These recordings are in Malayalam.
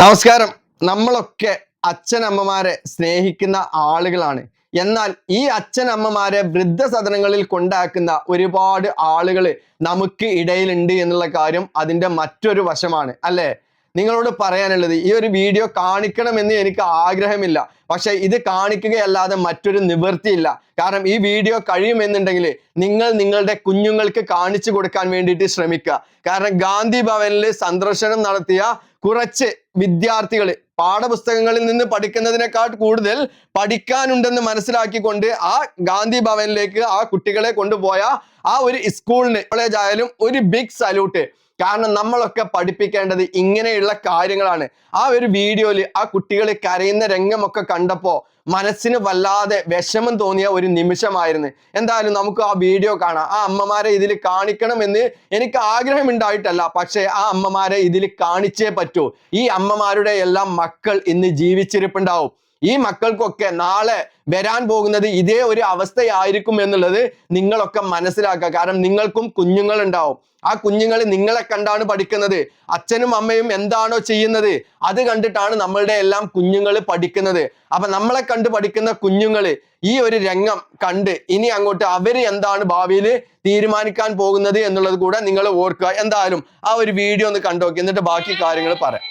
നമസ്കാരം. നമ്മളൊക്കെ അച്ഛനമ്മമാരെ സ്നേഹിക്കുന്ന ആളുകളാണ്. എന്നാൽ ഈ അച്ഛനമ്മമാരെ വൃദ്ധസദനങ്ങളിൽ കൊണ്ടാക്കുന്ന ഒരുപാട് ആളുകൾ നമുക്ക് ഇടയിലുണ്ട് എന്നുള്ള കാര്യം അതിന്റെ മറ്റൊരു വശമാണ് അല്ലേ? നിങ്ങളോട് പറയാനുള്ളത് ഈ ഒരു വീഡിയോ കാണിക്കണമെന്ന് എനിക്ക് ആഗ്രഹമില്ല. പക്ഷേ ഇത് കാണിക്കുകയല്ലാതെ മറ്റൊരു നിവൃത്തിയില്ല. കാരണം ഈ വീഡിയോ കഴിയുമെന്നുണ്ടെങ്കിൽ നിങ്ങൾ നിങ്ങളുടെ കുഞ്ഞുങ്ങൾക്ക് കാണിച്ചു കൊടുക്കാൻ വേണ്ടിയിട്ട് ശ്രമിക്കുക. കാരണം ഗാന്ധി ഭവനിൽ സന്ദർശനം നടത്തിയ കുറച്ച് വിദ്യാർത്ഥികൾ പാഠപുസ്തകങ്ങളിൽ നിന്ന് പഠിക്കുന്നതിനേക്കാൾ കൂടുതൽ പഠിക്കാനുണ്ടെന്ന് മനസ്സിലാക്കിക്കൊണ്ട് ആ ഗാന്ധി ഭവനിലേക്ക് ആ കുട്ടികളെ കൊണ്ടുപോയ ആ ഒരു സ്കൂളിന് കോളേജ് ആയാലും ഒരു ബിഗ് സല്യൂട്ട് കാരണം നമ്മളൊക്കെ പഠിപ്പിക്കേണ്ടത് ഇങ്ങനെയുള്ള കാര്യങ്ങളാണ്. ആ ഒരു വീഡിയോയിൽ ആ കുട്ടികൾ കരയുന്ന രംഗമൊക്കെ കണ്ടപ്പോൾ മനസ്സിന് വല്ലാതെ വിഷമം തോന്നിയ ഒരു നിമിഷമായിരുന്നു. എന്തായാലും നമുക്ക് ആ വീഡിയോ കാണാം. ആ അമ്മമാരെ ഇതിൽ കാണിക്കണമെന്ന് എനിക്ക് ആഗ്രഹമുണ്ടായിട്ടല്ല. പക്ഷേ ആ അമ്മമാരെ ഇതിൽ കാണിച്ചേ പറ്റൂ. ഈ അമ്മമാരുടെ എല്ലാം മക്കൾ ഇന്ന് ജീവിച്ചിരിപ്പുണ്ടാവും. ഈ മക്കൾക്കൊക്കെ നാളെ വരാൻ പോകുന്നത് ഇതേ ഒരു അവസ്ഥയായിരിക്കും എന്നുള്ളത് നിങ്ങളൊക്കെ മനസ്സിലാക്കുക. കാരണം നിങ്ങൾക്കും കുഞ്ഞുങ്ങൾ ഉണ്ടാവും ആ കുഞ്ഞുങ്ങൾ നിങ്ങളെ കണ്ടാണ് പഠിക്കുന്നത്. അച്ഛനും അമ്മയും എന്താണോ ചെയ്യുന്നത് അത് കണ്ടിട്ടാണ് നമ്മളുടെ എല്ലാം കുഞ്ഞുങ്ങൾ പഠിക്കുന്നത്. അപ്പൊ നമ്മളെ കണ്ട് പഠിക്കുന്ന കുഞ്ഞുങ്ങൾ ഈ ഒരു രംഗം കണ്ട് ഇനി അങ്ങോട്ട് അവർ എന്താണ് ഭാവിയിൽ തീരുമാനിക്കാൻ പോകുന്നത് എന്നുള്ളത് കൂടെ നിങ്ങൾ ഓർക്കുക. എന്തായാലും ആ ഒരു വീഡിയോ ഒന്ന് കണ്ടോക്കി. എന്നിട്ട് ബാക്കി കാര്യങ്ങൾ പറയാം.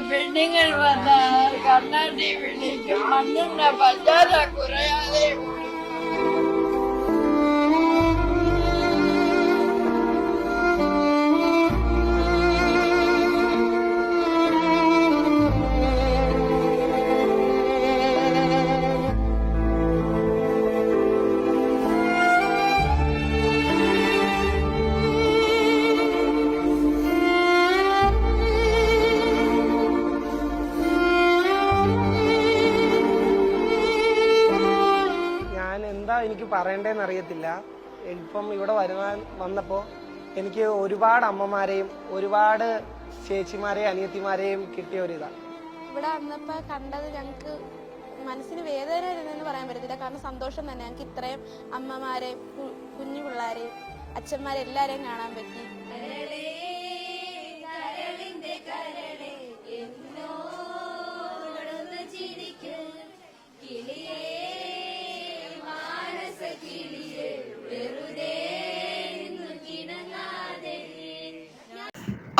പെണ്ണുങ്ങൾ വന്നാൽ കണ്ണാടി വിളിക്കും മണ്ണെണ്ണ പഞ്ചാര കുറയാതെ പറയണ്ടേന്ന് അറിയത്തില്ല ഇപ്പം ഇവിടെ വരുവാൻ വന്നപ്പോൾ എനിക്ക് ഒരുപാട് അമ്മമാരെയും ഒരുപാട് ചേച്ചിമാരെയും അനിയത്തിമാരെയും കിട്ടിയ ഒരു ഇതാണ് ഇവിടെ വന്നപ്പോൾ കണ്ടത് ഞങ്ങൾക്ക് മനസ്സിന് വേദന ഇരുന്നെന്ന് പറയാൻ പറ്റത്തില്ല. കാരണം സന്തോഷം തന്നെ. ഞങ്ങൾക്ക് ഇത്രയും അമ്മമാരെയും കുഞ്ഞു പിള്ളേരെയും അച്ഛന്മാരെ എല്ലാരെയും കാണാൻ പറ്റി.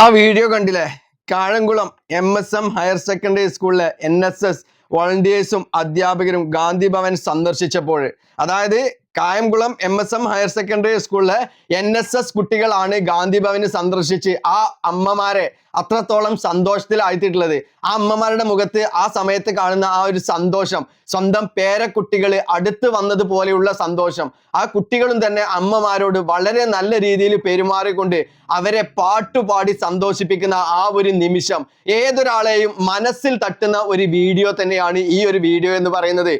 ആ വീഡിയോ കണ്ടില്ലേ? Kayamkulam M S M higher secondary സ്കൂളിലെ എൻ എസ് എസ് വോളണ്ടിയേഴ്സും അധ്യാപകരും ഗാന്ധി ഭവൻ സന്ദർശിച്ചപ്പോൾ. അതായത് Kayamkulam M S M higher secondary സ്കൂളിലെ എൻ എസ് എസ് കുട്ടികളാണ് ഗാന്ധി ഭവന് സന്ദർശിച്ച് ആ അമ്മമാരെ അത്രത്തോളം സന്തോഷത്തിലായിട്ടുള്ളത് ആ അമ്മമാരുടെ മുഖത്ത് ആ സമയത്ത് കാണുന്ന ആ ഒരു സന്തോഷം സ്വന്തം പേരക്കുട്ടികൾ അടുത്ത് വന്നതുപോലെയുള്ള സന്തോഷം ആ കുട്ടികളും തന്നെ അമ്മമാരോട് വളരെ നല്ല രീതിയിൽ പെരുമാറിക്കൊണ്ട് അവരെ പാട്ടുപാടി സന്തോഷിപ്പിക്കുന്ന ആ ഒരു നിമിഷം ഏതൊരാളെയും മനസ്സിൽ തട്ടുന്ന ഒരു വീഡിയോ തന്നെയാണ് ഈ ഒരു വീഡിയോ എന്ന് പറയുന്നത്.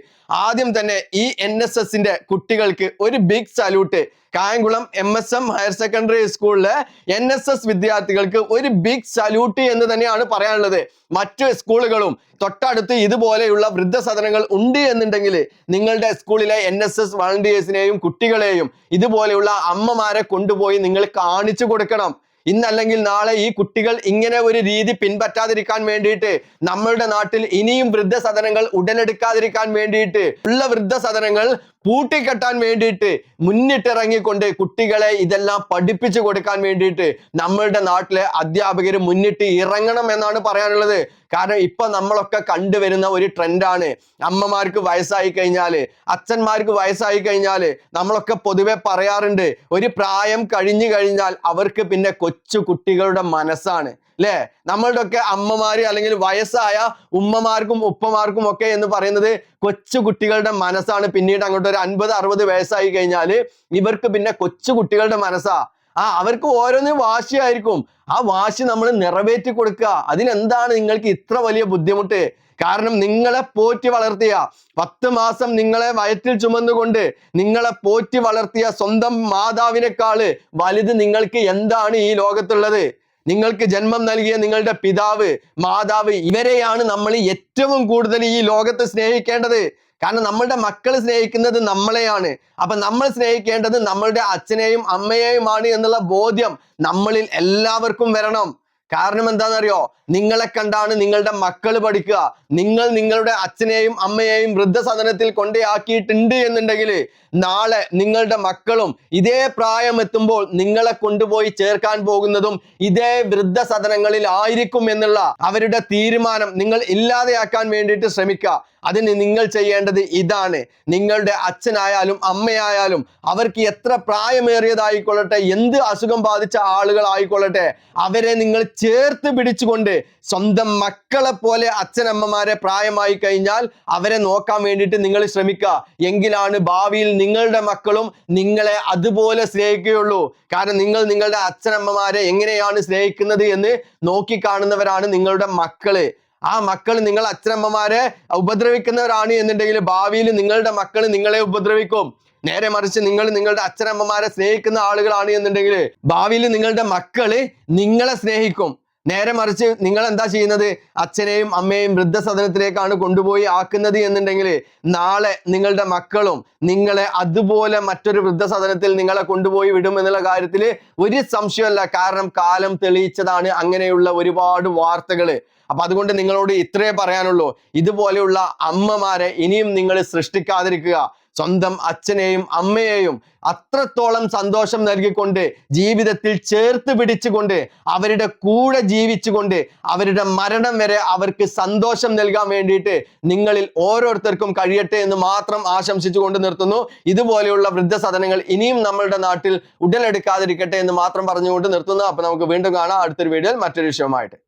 ആദ്യം തന്നെ ഈ എൻ എസ് എസിന്റെ കുട്ടികൾക്ക് ഒരു big salute Kayamkulam M S M higher secondary സ്കൂളിലെ എൻ എസ് എസ് വിദ്യാർത്ഥികൾക്ക് ഒരു ബിഗ് സല്യൂട്ട് എന്ന് തന്നെയാണ് പറയാനുള്ളത്. മറ്റു സ്കൂളുകളും തൊട്ടടുത്ത് ഇതുപോലെയുള്ള വൃദ്ധസദനങ്ങൾ ഉണ്ട് എന്നുണ്ടെങ്കിൽ നിങ്ങളുടെ സ്കൂളിലെ എൻ എസ് എസ് വളണ്ടിയേഴ്സിനെയും കുട്ടികളെയും ഇതുപോലെയുള്ള അമ്മമാരെ കൊണ്ടുപോയി നിങ്ങൾ കാണിച്ചു കൊടുക്കണം. ഇന്നല്ലെങ്കിൽ നാളെ ഈ കുട്ടികൾ ഇങ്ങനെ ഒരു രീതി പിൻപറ്റാതിരിക്കാൻ വേണ്ടിയിട്ട് നമ്മളുടെ നാട്ടിൽ ഇനിയും വൃദ്ധസദനങ്ങൾ ഉടലെടുക്കാതിരിക്കാൻ വേണ്ടിയിട്ട് ഉള്ള വൃദ്ധസദനങ്ങൾ പൂട്ടിക്കെട്ടാൻ വേണ്ടിയിട്ട് മുന്നിട്ടിറങ്ങിക്കൊണ്ട് കുട്ടികളെ ഇതെല്ലാം പഠിപ്പിച്ചു കൊടുക്കാൻ വേണ്ടിയിട്ട് നമ്മളുടെ നാട്ടിലെ അധ്യാപകർ മുന്നിട്ട് ഇറങ്ങണം എന്നാണ് പറയാനുള്ളത്. കാരണം ഇപ്പൊ നമ്മളൊക്കെ കണ്ടുവരുന്ന ഒരു ട്രെൻഡാണ്. അമ്മമാർക്ക് വയസ്സായി കഴിഞ്ഞാൽ അച്ഛന്മാർക്ക് വയസ്സായി കഴിഞ്ഞാൽ നമ്മളൊക്കെ പൊതുവെ പറയാറുണ്ട് ഒരു പ്രായം കഴിഞ്ഞു കഴിഞ്ഞാൽ അവർക്ക് പിന്നെ കൊച്ചു കുട്ടികളുടെ മനസ്സാണ്. അല്ലേ നമ്മളുടെ ഒക്കെ അമ്മമാര് അല്ലെങ്കിൽ വയസ്സായ ഉമ്മമാർക്കും ഉപ്പമാർക്കും ഒക്കെ എന്ന് പറയുന്നത് കൊച്ചു കുട്ടികളുടെ മനസ്സാണ്. പിന്നീട് അങ്ങോട്ട് ഒരു അൻപത് അറുപത് വയസ്സായി കഴിഞ്ഞാൽ ഇവർക്ക് പിന്നെ കൊച്ചു കുട്ടികളുടെ മനസ്സാ. ആ അവർക്ക് ഓരോന്ന് വാശിയായിരിക്കും. ആ വാശി നമ്മൾ നിറവേറ്റി കൊടുക്കുക. അതിനെന്താണ് നിങ്ങൾക്ക് ഇത്ര വലിയ ബുദ്ധിമുട്ട്? കാരണം നിങ്ങളെ പോറ്റി വളർത്തിയ പത്ത് മാസം നിങ്ങളെ വയറ്റിൽ ചുമന്നുകൊണ്ട് നിങ്ങളെ പോറ്റി വളർത്തിയ സ്വന്തം മാതാവിനേക്കാൾ വലുത് നിങ്ങൾക്ക് എന്താണ് ഈ ലോകത്തുള്ളത്? നിങ്ങൾക്ക് ജന്മം നൽകിയ നിങ്ങളുടെ പിതാവ് മാതാവ് ഇവരെയാണ് നമ്മൾ ഏറ്റവും കൂടുതൽ ഈ ലോകത്ത് സ്നേഹിക്കേണ്ടത്. കാരണം നമ്മളുടെ മക്കൾ സ്നേഹിക്കുന്നത് നമ്മളെയാണ്. അപ്പൊ നമ്മൾ സ്നേഹിക്കേണ്ടത് നമ്മളുടെ അച്ഛനെയും അമ്മയെയുമാണ് എന്നുള്ള ബോധ്യം നമ്മളിൽ എല്ലാവർക്കും വരണം. കാരണം എന്താണെന്നറിയോ? നിങ്ങളെ കണ്ടാണ് നിങ്ങളുടെ മക്കൾ പഠിക്കുക. നിങ്ങൾ നിങ്ങളുടെ അച്ഛനെയും അമ്മയെയും വൃദ്ധസദനത്തിൽ കൊണ്ടാക്കിയിട്ടുണ്ട് എന്നുണ്ടെങ്കിൽ നാളെ നിങ്ങളുടെ മക്കളും ഇതേ പ്രായം എത്തുമ്പോൾ നിങ്ങളെ കൊണ്ടുപോയി ചേർക്കാൻ പോകുന്നതും ഇതേ വൃദ്ധസദനങ്ങളിൽ ആയിരിക്കും എന്നുള്ള അവരുടെ തീരുമാനം നിങ്ങൾ ഇല്ലാതെയാക്കാൻ വേണ്ടിയിട്ട് ശ്രമിക്കുക. അതിന് നിങ്ങൾ ചെയ്യേണ്ടത് ഇതാണ്. നിങ്ങളുടെ അച്ഛനായാലും അമ്മയായാലും അവർക്ക് എത്ര പ്രായമേറിയതായിക്കൊള്ളട്ടെ എന്ത് അസുഖം ബാധിച്ച ആളുകളായിക്കൊള്ളട്ടെ അവരെ നിങ്ങൾ ചേർത്ത് പിടിച്ചുകൊണ്ട് സ്വന്തം മക്കളെ പോലെ അച്ഛനമ്മമാരെ പ്രായമായി കഴിഞ്ഞാൽ അവരെ നോക്കാൻ വേണ്ടിയിട്ട് നിങ്ങൾ ശ്രമിക്കുക. എങ്കിലാണ് ഭാവിയിൽ നിങ്ങളുടെ മക്കളും നിങ്ങളെ അതുപോലെ സ്നേഹിക്കുകയുള്ളൂ. കാരണം നിങ്ങൾ നിങ്ങളുടെ അച്ഛനമ്മമാരെ എങ്ങനെയാണ് സ്നേഹിക്കുന്നത് എന്ന് നോക്കിക്കാണുന്നവരാണ് നിങ്ങളുടെ മക്കൾ. ആ മക്കൾ നിങ്ങൾ അച്ഛനമ്മമാരെ ഉപദ്രവിക്കുന്നവരാണ് എന്നുണ്ടെങ്കിൽ ഭാവിയിൽ നിങ്ങളുടെ മക്കൾ നിങ്ങളെ ഉപദ്രവിക്കും. നേരെ മറിച്ച് നിങ്ങൾ നിങ്ങളുടെ അച്ഛനമ്മമാരെ സ്നേഹിക്കുന്ന ആളുകളാണ് എന്നുണ്ടെങ്കിൽ ഭാവിയിൽ നിങ്ങളുടെ മക്കൾ നിങ്ങളെ സ്നേഹിക്കും. നേരെ മറിച്ച് നിങ്ങൾ എന്താ ചെയ്യുന്നത്? അച്ഛനെയും അമ്മയെയും വൃദ്ധസദനത്തിലേക്കാണ് കൊണ്ടുപോയി ആക്കുന്നത് എന്നുണ്ടെങ്കിൽ നാളെ നിങ്ങളുടെ മക്കളും നിങ്ങളെ അതുപോലെ മറ്റൊരു വൃദ്ധസദനത്തിൽ നിങ്ങളെ കൊണ്ടുപോയി വിടും എന്നുള്ള കാര്യത്തിൽ ഒരു സംശയമല്ല. കാരണം കാലം തെളിയിച്ചതാണ്. അങ്ങനെയുള്ള ഒരുപാട് വാർത്തകൾ. അപ്പൊ അതുകൊണ്ട് നിങ്ങളോട് ഇത്രേ പറയാനുള്ളൂ. ഇതുപോലെയുള്ള അമ്മമാരെ ഇനിയും നിങ്ങൾ സൃഷ്ടിക്കാതിരിക്കുക. സ്വന്തം അച്ഛനെയും അമ്മയെയും അത്രത്തോളം സന്തോഷം നൽകിക്കൊണ്ട് ജീവിതത്തിൽ ചേർത്ത് പിടിച്ചുകൊണ്ട് അവരുടെ കൂടെ ജീവിച്ചുകൊണ്ട് അവരുടെ മരണം വരെ അവർക്ക് സന്തോഷം നൽകാൻ വേണ്ടിയിട്ട് നിങ്ങളിൽ ഓരോരുത്തർക്കും കഴിയട്ടെ എന്ന് മാത്രം ആശംസിച്ചുകൊണ്ട് നിർത്തുന്നു. ഇതുപോലെയുള്ള വൃദ്ധസദനങ്ങൾ ഇനിയും നമ്മളുടെ നാട്ടിൽ ഉടലെടുക്കാതിരിക്കട്ടെ എന്ന് മാത്രം പറഞ്ഞുകൊണ്ട് നിർത്തുന്നു. അപ്പൊ നമുക്ക് വീണ്ടും കാണാം. അടുത്തൊരു വീഡിയോയിൽ മറ്റൊരു വിഷയമായിട്ട്